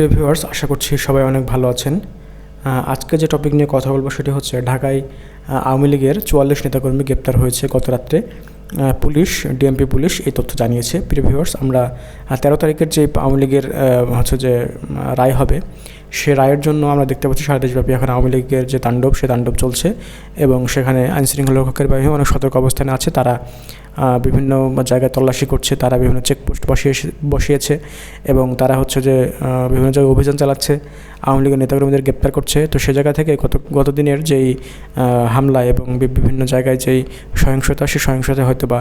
প্রিয় ভিউয়ার্স, আশা করছি সবাই অনেক ভালো আছেন। আজকে যে টপিক নিয়ে কথা বলব সেটি হচ্ছে ঢাকায় আওয়ামী লীগের চুয়াল্লিশ নেতাকর্মী গ্রেপ্তার হয়েছে গত রাত্রে। পুলিশ, ডিএমপি পুলিশ এই তথ্য জানিয়েছে। প্রিয় ভিউয়ার্স, আমরা তেরো তারিখের যে আওয়ামী লীগের হচ্ছে যে রায় হবে, সে রায়ের জন্য আমরা দেখতে পাচ্ছি সারা দেশব্যাপী এখন আওয়ামী লীগের যে তাণ্ডব, সে তাণ্ডব চলছে এবং সেখানে আইনশৃঙ্খলা রক্ষকের বাহিনী অনেক সতর্ক অবস্থানে আছে। তারা বিভিন্ন জায়গায় তল্লাশি করছে, তারা বিভিন্ন চেকপোস্ট বসিয়ে বসিয়েছে এবং তারা হচ্ছে যে বিভিন্ন জায়গায় অভিযান চালাচ্ছে, আওয়ামী লীগের নেতাকর্মীদের গ্রেপ্তার করছে। তো সে জায়গা থেকে গত গত দিনের যেই হামলা এবং বিভিন্ন জায়গায় যেই সহিংসতা সেই সহিংসতা হয়তো বা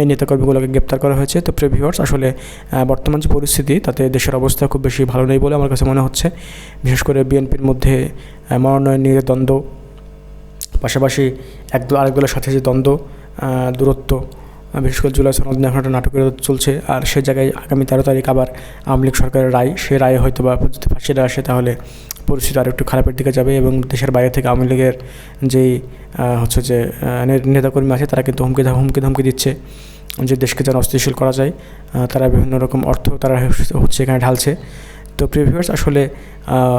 এই নেতাকর্মীগুলোকে গ্রেপ্তার করা হয়েছে। তো প্রিভিউয়ার্স আসলে বর্তমান যে পরিস্থিতি, তাতে দেশের অবস্থা খুব বেশি ভালো নেই বলে আমার কাছে মনে হচ্ছে। বিশেষ করে বিএনপির মধ্যে মনোনয়ন নিয়ে দ্বন্দ্ব, পাশাপাশি এক দল আরেক দলের সাথে যে দ্বন্দ্ব দূরত্ব বিশেষ করে জুলাই সনদ নিয়ে একটা নাটকের চলছে। আর সে জায়গায় আগামী তেরো তারিখ আবার আওয়ামী লীগ সরকারের রায়, সে রায়ে হয়তো বা যদি ফাঁসিটা আসে, তাহলে পরিস্থিতি আরও একটু খারাপের দিকে যাবে এবং দেশের বাইরে থেকে আওয়ামী লীগের যেই হচ্ছে যে নেতাকর্মী আছে, তারা কিন্তু হুমকি হুমকি ধমকি দিচ্ছে যে দেশকে যেন অস্থিতিশীল করা যায়। তারা বিভিন্ন রকম অর্থ তারা হচ্ছে এখানে ঢালছে। তো প্রিভিউয়ার্স আসলে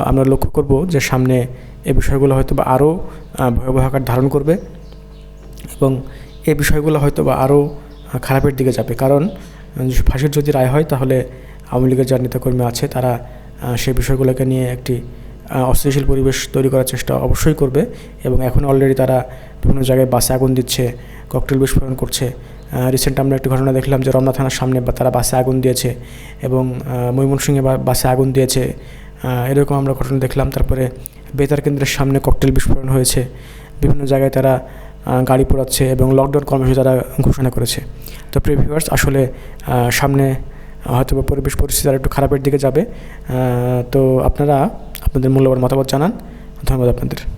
আমরা লক্ষ্য করব যে সামনে এই বিষয়গুলো হয়তো বা আরও ভয়াবহ আকার ধারণ করবে এবং এই বিষয়গুলো হয়তো বা আরও খারাপের দিকে যাবে। কারণ ফাঁসির যদি রায় হয়, তাহলে আওয়ামী লীগের যারা নেতাকর্মী আছে, তারা সেই বিষয়গুলোকে নিয়ে একটি অস্থিতিশীল পরিবেশ তৈরি করার চেষ্টা অবশ্যই করবে এবং এখন অলরেডি তারা বিভিন্ন জায়গায় বাসে আগুন দিচ্ছে ককটেল বিস্ফোরণ করছে। রিসেন্ট আমরা একটি ঘটনা দেখলাম যে রমনা থানার সামনে তারা বাসে আগুন দিয়েছে এবং ময়মনসিংহে বাসে আগুন দিয়েছে। এরকম আমরা ঘটনা দেখলাম। তারপরে বেতার কেন্দ্রের সামনে ককটেল বিস্ফোরণ হয়েছে। বিভিন্ন জায়গায় তারা গাড়ি পোড়াচ্ছে এবং লকডাউন কর্মসূচি তারা ঘোষণা করেছে। তো প্রিভিউয়ার্স আসলে সামনে হয়তো বা পরিবেশ পরিস্থিতি একটু খারাপের দিকে যাবে। তো আপনারা আপনাদের মূল্যবান মতামত জানান। ধন্যবাদ আপনাদের।